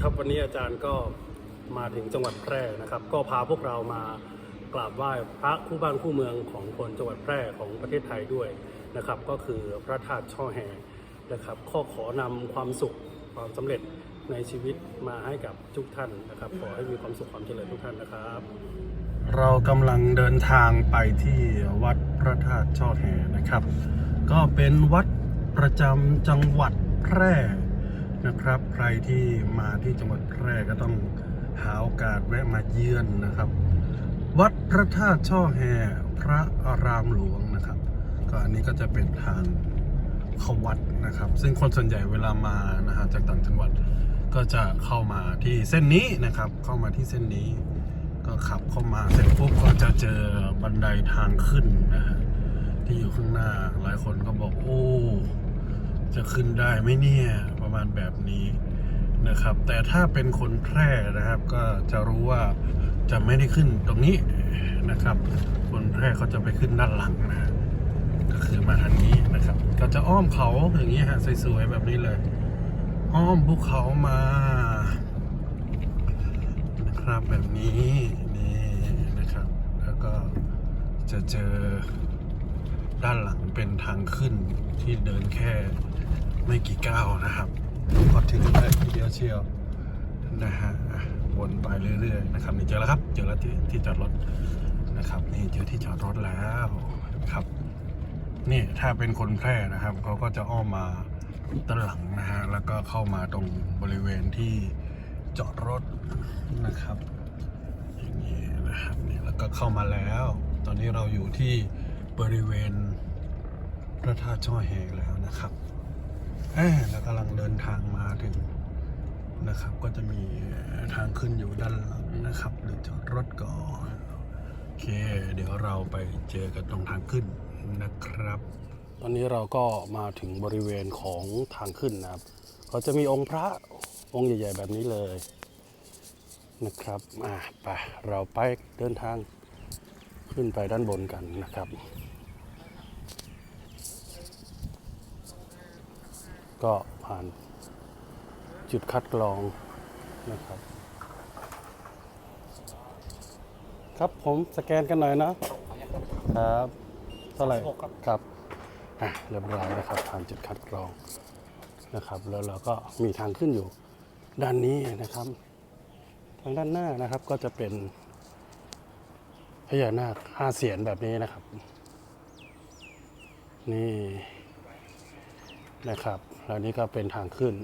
ครับวันนี้อาจารย์ก็มาถึงจังหวัดแพร่นะครับ ก็พาพวกเรามากราบไหว้พระคู่บ้านคู่เมืองของคนจังหวัดแพร่ของประเทศไทยด้วยนะครับ ก็คือพระธาตุช่อแฮนะครับข้อขอนำความสุขความสำเร็จในชีวิตมาให้กับทุกท่านนะครับ ขอให้มีความสุขความเจริญทุกท่านนะครับ เรากำลังเดินทางไปที่วัดพระธาตุช่อแฮนะครับ ก็เป็นวัดประจำจังหวัดแพร่ นะครับ ใครที่มาที่จังหวัดแพร่ก็ต้องหาโอกาสแวะมาเยือนนะครับ วัดพระธาตุช่อแฮพระอารามหลวงนะครับ ก็อันนี้ก็จะเป็นทางเข้าวัดนะครับ ซึ่งคนส่วนใหญ่เวลามานะฮะจากต่างจังหวัดก็จะเข้ามาที่เส้นนี้นะครับ เข้ามาที่เส้นนี้ ก็ขับเข้ามาเสร็จปุ๊บก็จะเจอบันไดทางขึ้นนะฮะที่อยู่ข้างหน้าหลายคนก็บอกโอ้จะขึ้นได้ไหมเนี่ย ประมาณแบบนี้นะครับ แต่ถ้าเป็นคนแพร่นะครับก็จะรู้ว่าจะไม่ได้ขึ้นตรงนี้นะครับ คนแพร่เขาจะไปขึ้นด้านหลังนะก็คือมาทางนี้นะครับ ก็จะอ้อมเขาอย่างนี้ฮะสวยๆแบบนี้เลย อ้อมภูเขามานะครับแบบนี้นี่นะครับ แล้วก็จะเจอด้านหลังเป็นทางขึ้นที่เดินแค่ ไม่กี่ก้าวนะครับก็ถึงได้ทีเดียวเชียวนะฮะวนไปเรื่อยๆนะครับนี่เจอแล้วครับ เจอแล้วที่ที่จอดรถนะครับ นี่เจอที่จอดรถแล้วครับ นี่ถ้าเป็นคนแพร่นะครับเขาก็จะอ้อมมาด้านหลังนะฮะแล้วก็เข้ามาตรงบริเวณที่จอดรถนะครับ อย่างนี้นะครับนี่แล้วก็เข้ามาแล้ว ตอนนี้เราอยู่ที่บริเวณพระธาตุช่อแหงแล้วนะครับ เอ้แล้วกำลังเดินทางมาถึงนะครับ ก็จะมีทางขึ้นอยู่ด้านหลังนะครับเดี๋ยวจอดรถก่อนโอเค เดี๋ยวเราไปเจอกันตรงทางขึ้นนะครับ ตอนนี้เราก็มาถึงบริเวณของทางขึ้นนะครับ ก็จะมีองค์พระองค์ใหญ่ ๆ แบบนี้เลยนะครับอ่าไปเราไปเดินทางขึ้นไปด้านบนกันนะครับ ก็ผ่านจุดคัดกรองนะครับ ครับผมสแกนกันหน่อยนะครับเท่าไหร่ครับอะเรียบร้อยนะครับผ่านจุดคัดกรองนะครับ แล้วเราก็มีทางขึ้นอยู่ด้านนี้นะครับ ทางด้านหน้านะครับก็จะเป็นพญานาคห้าเสียนแบบนี้นะครับ นี่นะครับ แล้วนี้ก็เป็นทางขึ้น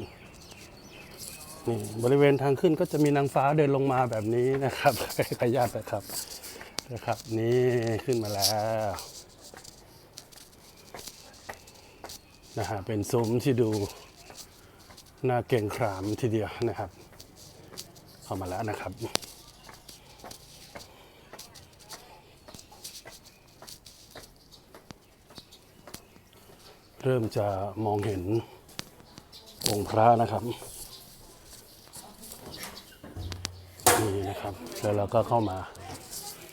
นี่บริเวณทางขึ้นก็จะมีนางฟ้าเดินลงมาแบบนี้นะครับขยาตนะครับนะครับ นี่ขึ้นมาแล้วนะฮะเป็นซุ้มที่ดูน่าเก่งขามทีเดียวนะครับเข้ามาแล้วนะครับเริ่มจะมองเห็น องค์พระนะครับนี่นะครับแล้วเราก็เข้ามา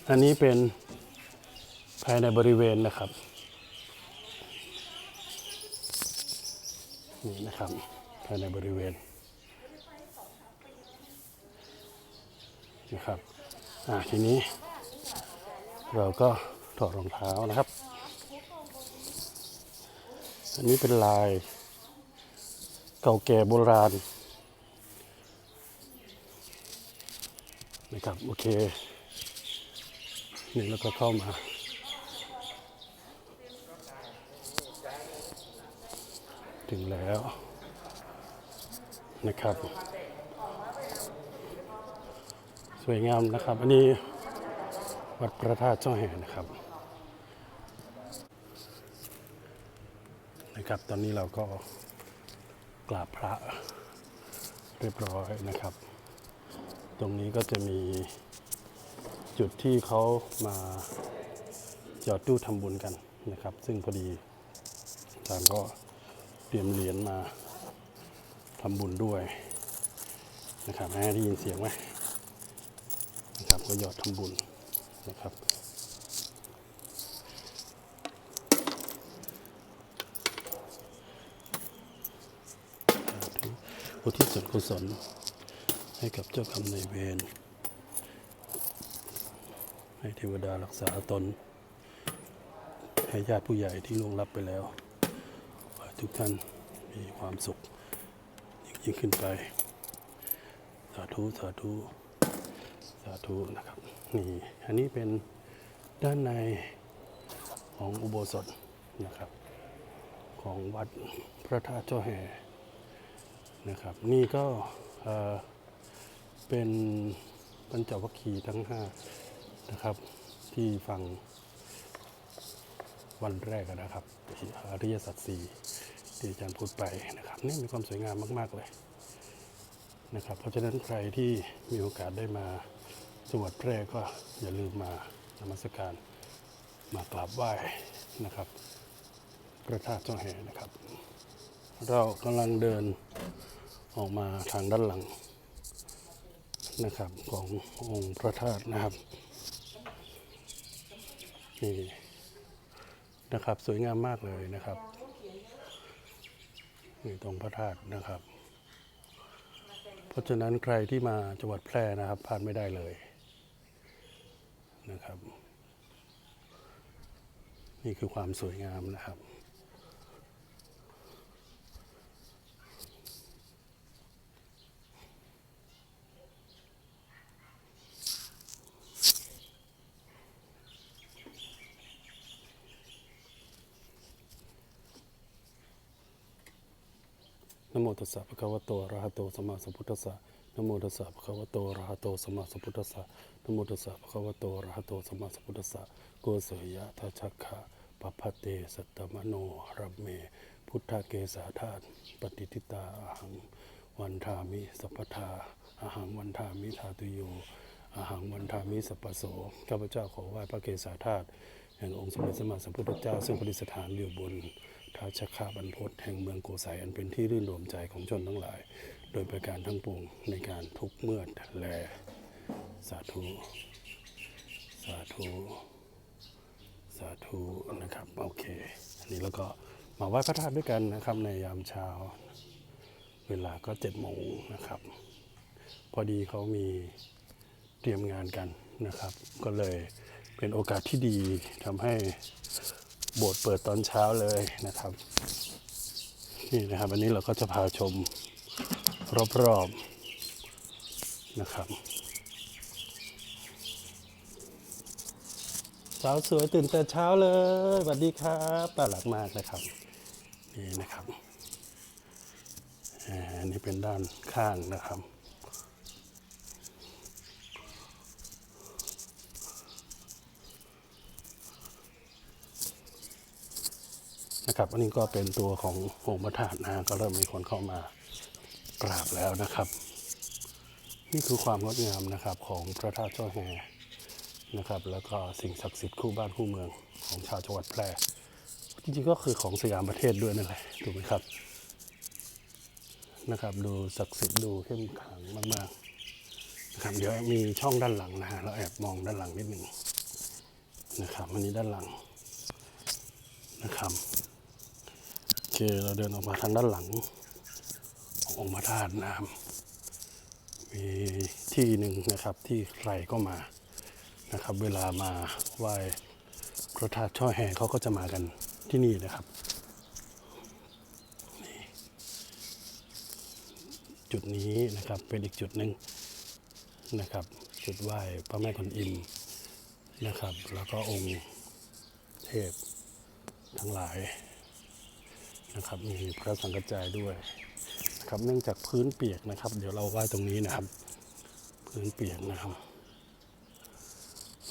อันนี้เป็นภายในบริเวณนะครับนี่นะครับภายในบริเวณนะครับอ่าทีนี้ เราก็ถอดรองเท้านะครับ อันนี้เป็นลาย เก่าแก่โบราณนะครับโอเคนี่แล้วก็เข้ามาถึงแล้วนะครับ สวยงามนะครับ อันนี้วัดพระธาตุช่อแห่นะครับนะครับ ตอนนี้เราก็ กราบพระเรียบร้อยนะครับ ตรงนี้ก็จะมีจุดที่เขามาจอดตู้ทำบุญกันนะครับ ซึ่งพอดีอาจารย์ก็เตรียมเหรียญมาทำบุญด้วยนะครับให้ได้ยินเสียงไหมนะครับก็หยอดทำบุญนะครับ อุทิศส่วนกุศลให้กับเจ้ากรรมนายเวรให้เทวดารักษาตน ให้ญาติผู้ใหญ่ที่ล่วงลับไปแล้วทุกท่านมีความสุขยิ่งขึ้นไป สาธุ สาธุ สาธุนะครับ นี่ อันนี้เป็นด้านในของอุโบสถนะครับ ของวัดพระธาตุเจ้าแห่ นะครับ นี่ก็เเป็นปัญจวัคคีย์ทั้งห้านะครับ ที่ฟังวันแรกนะครับที่อริยสัจสี่ที่อาจารย์พูดไปนะครับ นี่มีความสวยงามมาก ๆ เลยนะครับ เพราะฉะนั้นใครที่มีโอกาสได้มาจังหวัดแพร่ก็อย่าลืมมานมัสการมากราบไหว้นะครับ พระธาตุเจ้าแห่นะครับ เรากำลังเดินออกมาทางด้านหลังนะครับขององค์พระธาตุนะครับนี่นะครับสวยงามมากเลยนะครับนี่ตรงพระธาตุนะครับ เพราะฉะนั้นใครที่มาจังหวัดแพร่นะครับพลาดไม่ได้เลยนะครับ นี่คือความสวยงามนะครับ ตัสสะภะคะวะโตอะระหะโตสัมมาสัมพุทธัสสะนะโมตัสสะภะคะวะโตอะระหะโตสัมมาสัมพุทธัสสะนะโมตัสสะภะคะวะโตอะระหะโตสัมมาสัมพุทธัสสะโกเสยะทัชคะปะพะเตสัตตมโนรัมเม พุทธเกสาธาตุปฏิทิตาอาหัง วันทามิสัพพทาอาหังวันทามิทาตุโยอาหังวันทามิสัพพโสข้าพเจ้าขอไหว้พระเกศาธาตุแห่งองค์สมเด็จสมมาสัมพุทธเจ้า ซึ่งประดิษฐานอยู่บน ท้าชคาบรรพตแห่งเมืองโกสัยอันเป็นที่รื่นรมใจของชนทั้งหลาย โดยประการทั้งปวงในการทุกเมื่อแล สาธุ สาธุ สาธุนะครับ โอเค อันนี้แล้วก็มาไหว้พระธาตุด้วยกันนะครับในยามเช้า เวลาก็เจ็ดโมงนะครับ พอดีเขามีเตรียมงานกันนะครับ ก็เลยเป็นโอกาสที่ดีทำให้ โบสถ์เปิดตอนเช้าเลยนะครับ นี่นะครับอันนี้เราก็จะพาชมรอบๆนะครับ สาวสวยตื่นแต่เช้าเลยสวัสดีครับน่ารักมากนะครับนี่นะครับอันนี้เป็นด้านข้างนะครับ นะครับ อันนี้ก็เป็นตัวขององค์พระธาตุนะก็เริ่มมีคนเข้ามากราบแล้วนะครับ นี่คือความงดงามนะครับของพระธาตุเจ้าแห่นะครับ แล้วก็สิ่งศักดิ์สิทธิ์คู่บ้านคู่เมืองของชาวจังหวัดแพร่จริงๆก็คือของสยามประเทศด้วยนั่นแหละถูกไหมครับนะครับดูศักดิ์สิทธิ์ดูเข้มขลังมากๆนะครับเดี๋ยวมีช่องด้านหลังนะฮะเราแอบมองด้านหลังนิดหนึ่งนะครับอันนี้ด้านหลังนะครับ เคเราเดินออกมาทางด้านหลังขององค์พระธาตุนะครับมีที่หนึ่งนะครับที่ใครก็มานะครับ เวลามาไหว้พระธาตุช่อแห่เขาก็จะมากันที่นี่นะครับจุดนี้นะครับเป็นอีกจุดหนึ่งนะครับ จุดไหว้พระแม่กวนอิมนะครับ แล้วก็องค์เทพทั้งหลาย นะครับมีพระสังกัจจายด้วยนะครับเนื่องจากพื้นเปียกนะครับ เดี๋ยวเราไหว้ตรงนี้นะครับ พื้นเปียกนะครับ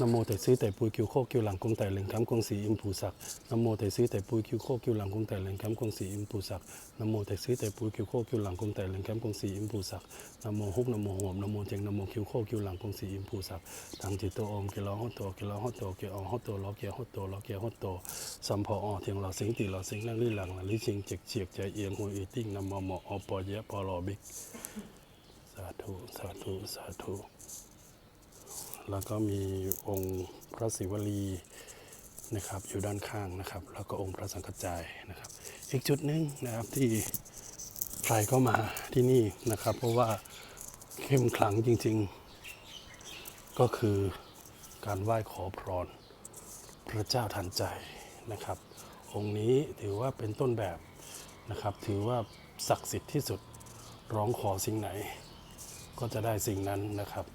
นโมแต่ซื้อแต่ปุยคิวโคคิวหลังกงแต่เหล่งคำกงสีอิมผูศักนโมแต่ซื้อแต่ปุยคิวโคคิวหลังกงแต่เหล่งคำกงสีอิมผูศักนโมแต่ซื้อแต่ปุยคิวโคคิวหลังกงแต่เหล่งคำกงสีอิมผูศักนโมฮุกนโมโหมนโมเจงนโมคิวโคคิวหลังกงสีอิมผูศักทางจิตโตอมเกล้อฮอตโตเกล้อฮอตโตเกอฮอตโตล้อเกียฮอตโตล้อเกียฮอตโตสัมพออเทียงเราสิงติเราสิงนั่งลี่หลังลิชิงเจกเจียกใจเอียงหูอีติ้งนโมโมอปอเยะปอลอบิกสาธุสาธุสาธุ แล้วก็มีองค์พระศิวลีนะครับอยู่ด้านข้างนะครับ แล้วก็องค์พระสังฆจายนะครับ อีกจุดหนึ่งนะครับที่ใครก็มาที่นี่นะครับ เพราะว่าเข้มขลังจริง ๆ ก็คือการไหว้ขอพรพระเจ้าทันใจนะครับ องค์นี้ถือว่าเป็นต้นแบบนะครับ ถือว่าศักดิ์สิทธิ์ที่สุดร้องขอสิ่งไหน ก็จะได้สิ่งนั้นนะครับ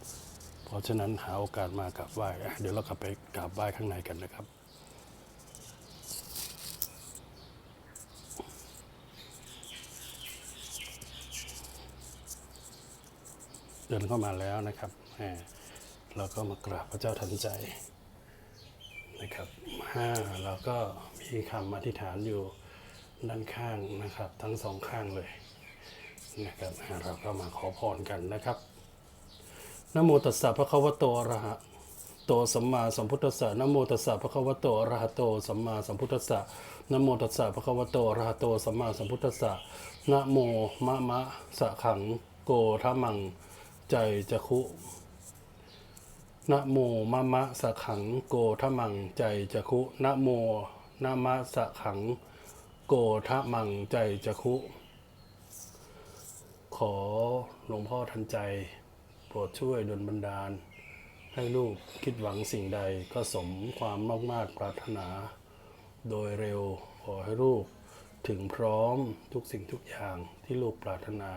เพราะฉะนั้นหาโอกาสมากราบไหว้เดี๋ยวเรากลับไปกราบไหว้ข้างในกันนะครับเดินเข้ามาแล้วนะครับแหมเราก็มากราบพระเจ้าทันใจนะครับห้าเราก็มีคำอธิษฐานอยู่ด้านข้างนะครับ ทั้งสองข้างเลยนะครับเราก็มาขอพรกันนะครับ นโมตัสสะภะคะวโตอรหะโตสัมมาสัมพุทธัสสะนโมตัสสะภะคะวโตอรหะโตสัมมาสัมพุทธัสสะนโมตัสสะภะคะวโตอรหะโตสัมมาสัมพุทธัสสะนะโมมะมะสะขังโกทะมัง ใจจะคุนะโมมะมะสะขังโกทะมัง ใจจะคุนะโมนะมะสะขัง โกทะมังใจจะคุ ขอหลวงพ่อทันใจ รดช่วยดลบันดาล ให้ลูกคิดหวังสิ่งใดก็สมความมากมาตรปรารถนา โดยเร็วขอให้ลูกถึงพร้อมทุกสิ่งทุกอย่างที่ลูกปรารถนา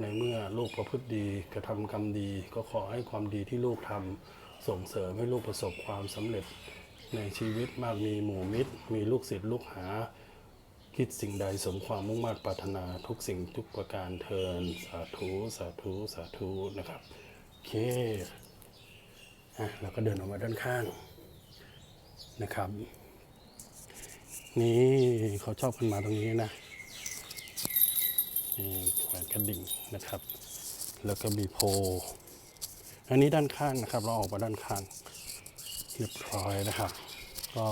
ในเมื่อลูกประพฤติดีกระทำกรรมดี ก็ขอให้ความดีที่ลูกทำส่งเสริมให้ลูกประสบความสำเร็จในชีวิตมากมีหมู่มิตร มีลูกศิษย์ลูกหา คิดสิ่งใดสมความมุ่งมั่ปรารถนาทุกสิ่งทุกประการเทินสาธุสาธุสาธุนะครับโอเคอะเราก็เดินออกมาด้านข้างนะครับ นี่เขาชอบกันมาตรงนี้นะนี่แขวนกระดิ่งนะครับ แล้วก็มีโพอันนี้ด้านข้างนะครับ เราออกมาด้านข้างเรียบร้อยนะครับ ก็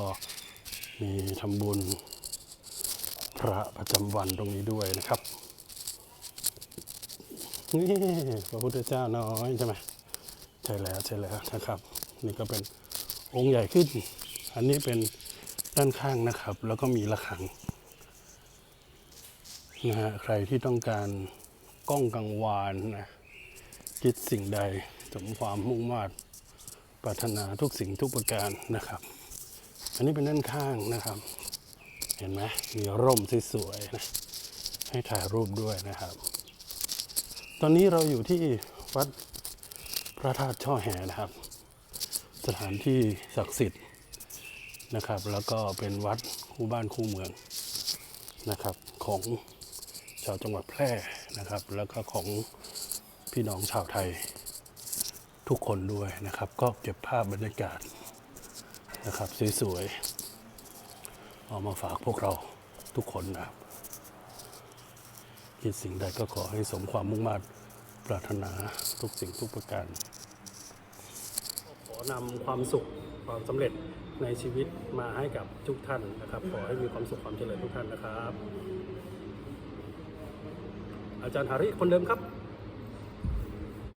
มีทำบุญ พระประจำวันตรงนี้ด้วยนะครับนี่พระพุทธเจ้าน้อยใช่ไหมใช่แล้วใช่แล้วนะครับ นี่ก็เป็นองค์ใหญ่ขึ้น อันนี้เป็นด้านข้างนะครับ แล้วก็มีระฆังนะฮะใครที่ต้องการกล้องกังวานนะคิดสิ่งใดสมความมุ่งมา่ปรารถนาทุกสิ่งทุกประการนะครับ อันนี้เป็นด้านข้างนะครับ เห็นไหมมีร่มสวยๆนะให้ถ่ายรูปด้วยนะครับ ตอนนี้เราอยู่ที่วัดพระธาตุช่อแห่นะครับ สถานที่ศักดิ์สิทธิ์นะครับ แล้วก็เป็นวัดคู่บ้านคู่เมืองนะครับ ของชาวจังหวัดแพร่นะครับ แล้วก็ของพี่น้องชาวไทยทุกคนด้วยนะครับ ก็เก็บภาพบรรยากาศนะครับสวยๆ เอามาฝากพวกเราทุกคนนะครับ คิดสิ่งใดก็ขอให้สมความมุ่งมั่นปรารถนาทุกสิ่งทุกประการ ขอนำความสุขความสำเร็จในชีวิตมาให้กับทุกท่านนะครับ ขอให้มีความสุขความเจริญทุกท่านนะครับ อาจารย์หาริคนเดิมครับ